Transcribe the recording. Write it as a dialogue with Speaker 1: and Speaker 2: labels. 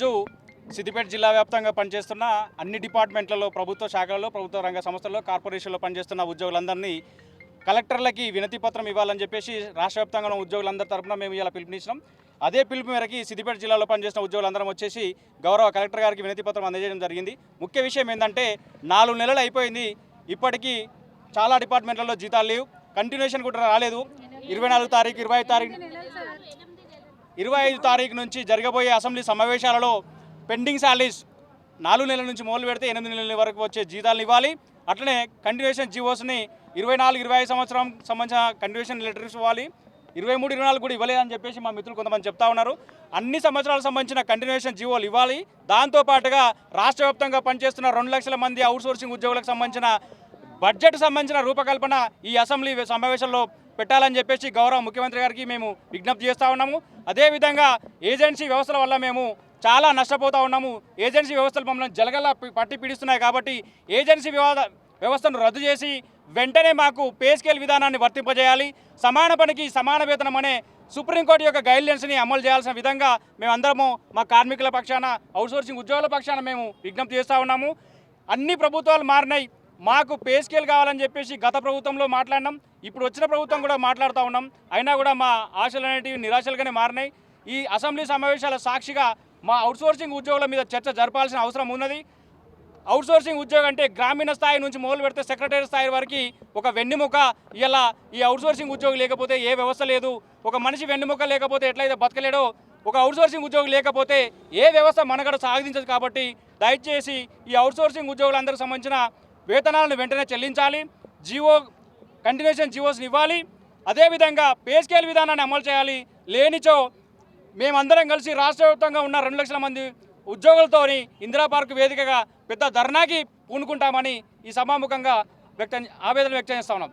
Speaker 1: రోజు సిద్దిపేట జిల్లా వ్యాప్తంగా పనిచేస్తున్న అన్ని డిపార్ట్మెంట్లలో ప్రభుత్వ శాఖలలో ప్రభుత్వ రంగ సంస్థల్లో కార్పొరేషన్లో పనిచేస్తున్న ఉద్యోగులందరినీ కలెక్టర్లకి వినతి పత్రం ఇవ్వాలని చెప్పేసి రాష్ట్ర వ్యాప్తంగా ఉన్న ఉద్యోగులందరి తరపున మేము ఇలా పిలుపునిచ్చినాం. అదే పిలుపు మేరకి సిద్దిపేట జిల్లాలో పనిచేసిన ఉద్యోగులందరం వచ్చేసి గౌరవ కలెక్టర్ గారికి వినతి పత్రం అందజేయడం జరిగింది. ముఖ్య విషయం ఏంటంటే నాలుగు నెలలు అయిపోయింది. ఇప్పటికీ చాలా డిపార్ట్మెంట్లలో జీతాలు లేవు. కంటిన్యూషన్ కూడా రాలేదు. ఇరవై నాలుగు తారీఖు ఇరవై ఐదు తారీఖు ఇరవై ఐదు తారీఖు నుంచి జరగబోయే అసెంబ్లీ సమావేశాలలో పెండింగ్ శాలరీస్ నాలుగు నెలల నుంచి మొదలు పెడితే ఎనిమిది నెలల వరకు వచ్చే జీతాలను ఇవ్వాలి. అట్లనే కంటిన్యూషన్ జీవోస్ని ఇరవై నాలుగు ఇరవై ఐదు సంవత్సరం సంబంధించిన కంటిన్యూషన్ లెటర్స్ ఇవ్వాలి. ఇరవై మూడు ఇరవై నాలుగు కూడా ఇవ్వలేదని చెప్పేసి మా మిత్రులు కొంతమంది చెప్తా ఉన్నారు. అన్ని సంవత్సరాలకు సంబంధించిన కంటిన్యూషన్ జీవోలు ఇవ్వాలి. దాంతోపాటుగా రాష్ట్ర వ్యాప్తంగా పనిచేస్తున్న రెండు లక్షల మంది అవుట్సోర్సింగ్ ఉద్యోగులకు సంబంధించిన బడ్జెట్ సంబంధించిన రూపకల్పన ఈ అసెంబ్లీ సమావేశంలో పెట్టాలని చెప్పేసి గౌరవ ముఖ్యమంత్రి గారికి మేము విజ్ఞప్తి చేస్తూ ఉన్నాము. అదేవిధంగా ఏజెన్సీ వ్యవస్థల వల్ల మేము చాలా నష్టపోతూ ఉన్నాము. ఏజెన్సీ వ్యవస్థలు మమ్మల్ని జలగల పట్టి పీడిస్తున్నాయి కాబట్టి ఏజెన్సీ వివాద వ్యవస్థను రద్దు చేసి వెంటనే మాకు పే స్కేల్ విధానాన్ని వర్తింపజేయాలి. సమాన పనికి సమాన వేతనం అనే సుప్రీంకోర్టు యొక్క గైడ్లైన్స్ని అమలు చేయాల్సిన విధంగా మేమందరము మా కార్మికుల పక్షాన అవుట్సోర్సింగ్ ఉద్యోగుల పక్షాన మేము విజ్ఞప్తి చేస్తూ ఉన్నాము. అన్ని ప్రభుత్వాలు మారినాయి. మాకు పే స్కేల్ కావాలని చెప్పేసి గత ప్రభుత్వంలో మాట్లాడినాం. ఇప్పుడు వచ్చిన ప్రభుత్వం కూడా మాట్లాడుతూ ఉన్నాం. అయినా కూడా మా ఆశలు అనేటివి నిరాశలుగానే మారినాయి. ఈ అసెంబ్లీ సమావేశాల సాక్షిగా మా అవుట్సోర్సింగ్ ఉద్యోగుల మీద చర్చ జరపాల్సిన అవసరం ఉన్నది. అవుట్సోర్సింగ్ ఉద్యోగం అంటే గ్రామీణ స్థాయి నుంచి మొదలు పెడితే సెక్రటరీ స్థాయి వరకు ఒక వెన్నెముక ఇలా ఈ అవుట్సోర్సింగ్ ఉద్యోగి లేకపోతే ఏ వ్యవస్థ లేదు. ఒక మనిషి వెన్నెముక లేకపోతే ఎట్లయితే బతకలేడో ఒక అవుట్సోర్సింగ్ ఉద్యోగి లేకపోతే ఏ వ్యవస్థ మనగడ సాధించదు కాబట్టి దయచేసి ఈ అవుట్సోర్సింగ్ ఉద్యోగులందరికీ సంబంధించిన వేతనాలను వెంటనే చెల్లించాలి జీవో కంటిన్యూషన్ జీవోస్ని ఇవ్వాలి. అదేవిధంగా పే స్కేల్ విధానాన్ని అమలు చేయాలి. లేనిచో మేమందరం కలిసి రాష్ట్ర వ్యాప్తంగా ఉన్న రెండు లక్షల మంది ఉద్యోగులతోని ఇందిరా పార్క్ వేదికగా పెద్ద ధర్నాకి పూనుకుంటామని ఈ సభాముఖంగా వ్యక్తం ఆవేదన వ్యక్తం చేస్తా ఉన్నాం.